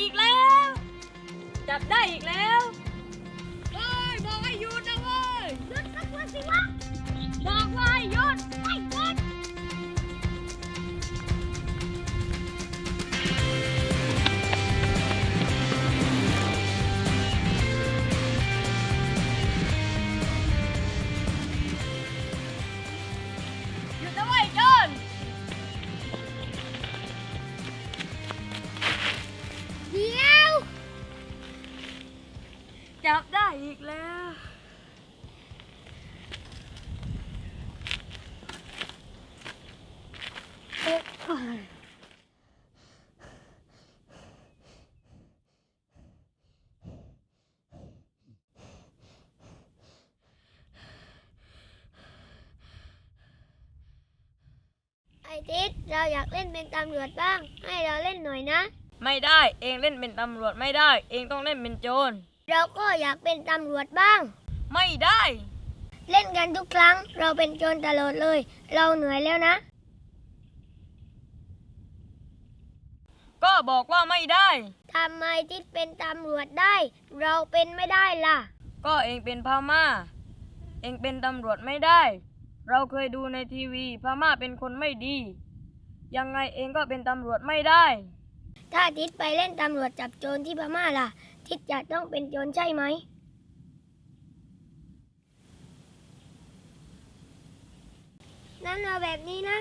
อีกแล้ว จับได้อีกแล้ว เฮ้ยบอกให้หยุดนะเว้ยหยุดสักวันสิวะ ไอทิศเราอยากเล่นเป็นตำรวจบ้าง ให้เราเล่นหน่อยนะ ไม่ได้เองเล่นเป็นตำรวจไม่ได้ เองต้องเล่นเป็นโจร เราก็อยากเป็นตำรวจบ้าง ไม่ได้ เล่นกันทุกครั้ง เราเป็นโจรตลอดเลย เราเหนื่อยแล้วนะ ก็บอกว่าไม่ได้ ทำไมทิศเป็นตำรวจได้ เราเป็นไม่ได้ล่ะ ก็เองเป็นพม่า เองเป็นตำรวจไม่ได้ เราเคยดูในทีวีพม่าเป็นคนไม่ดี ยังไงเองก็เป็นตำรวจไม่ได้ ถ้าทิศไปเล่นตำรวจจับโจรที่พม่าล่ะ ทิศจะต้องเป็นโจรใช่ไหม นั่นเอาแบบนี้นะ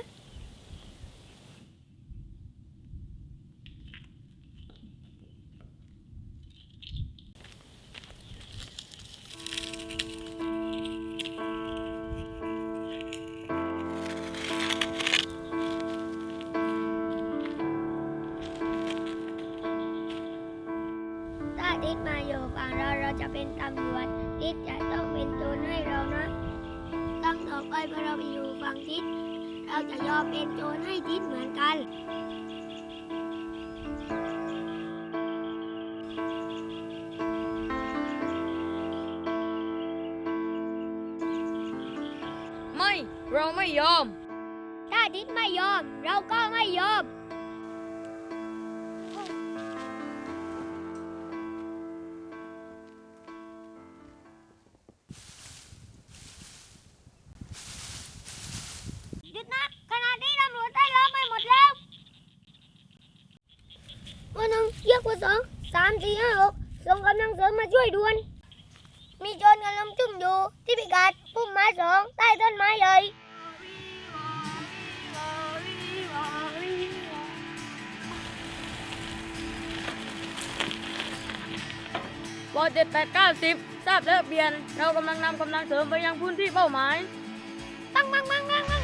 อไปพอเราไปอยู่ฝั่งทิศ เราจะยอมเป็นโจรให้ทิศเหมือนกัน ไม่ เราไม่ยอม ถ้าทิศไม่ยอม เราก็ไม่ยอม วันหนึ่งเรียกว่าสองสามสี่ห้าหกส่งกำลังเสริมมาช่วยด่วน มีโจรกำลังจุ่มอยู่ที่พิกัดพุ่มไม้สองใต้ต้นไม้ใหญ่วอเจ็ดแปดเก้าสิบทราบแล้วเปลี่ยน เรากำลังนำกำลังเสริมไปยังพื้นที่เป้าหมายปังปังปังปังปัง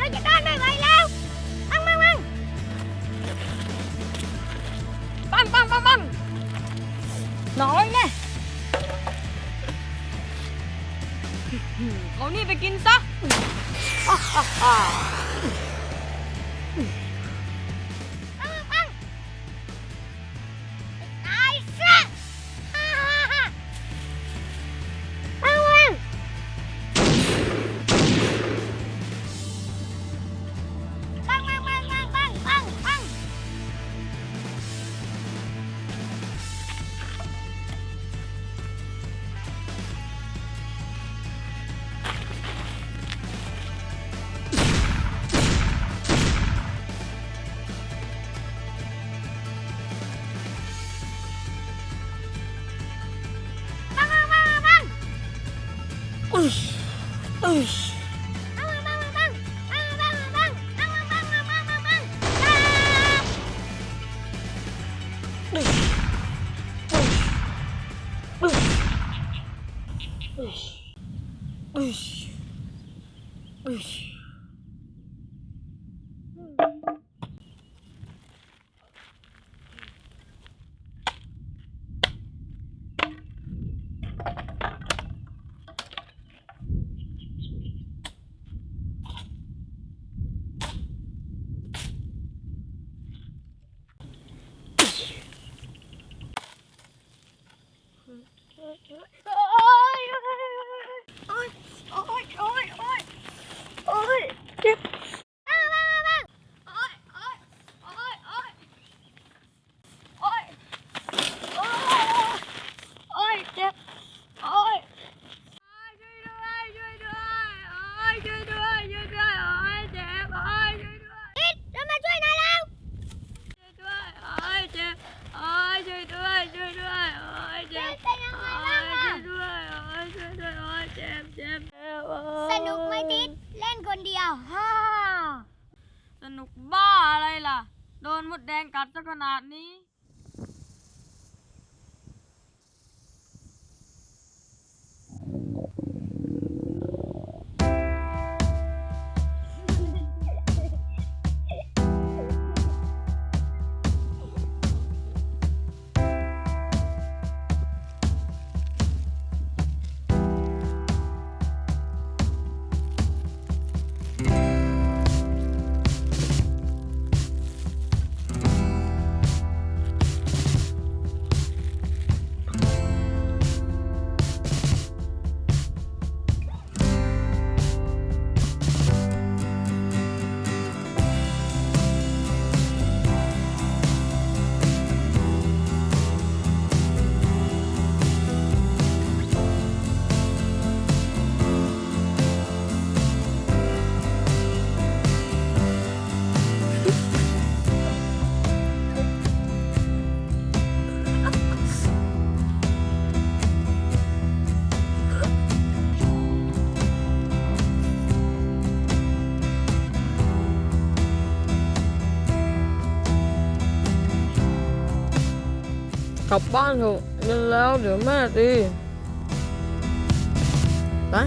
เราจะต้านไม่ไหวแล้วปังปังปังปังปังปังปังน้อยแน่เอานี่ไปกินซะ Oosh. Oosh. Oosh. do it. จัดซะขนาดนี้ กลับบ้านเถอะเงินแล้วเดี๋ยวแม่ตีนะ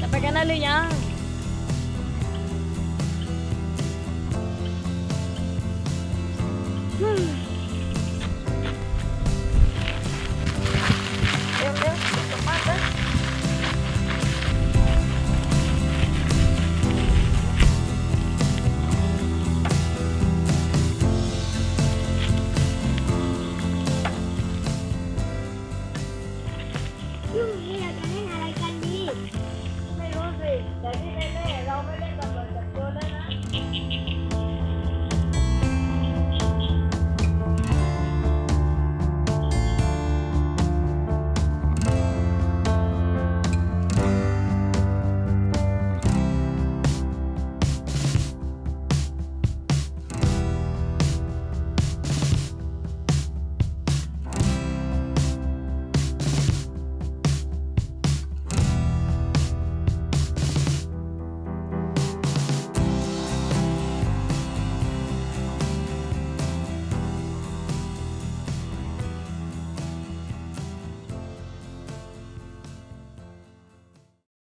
จะไปกันได้หรือยัง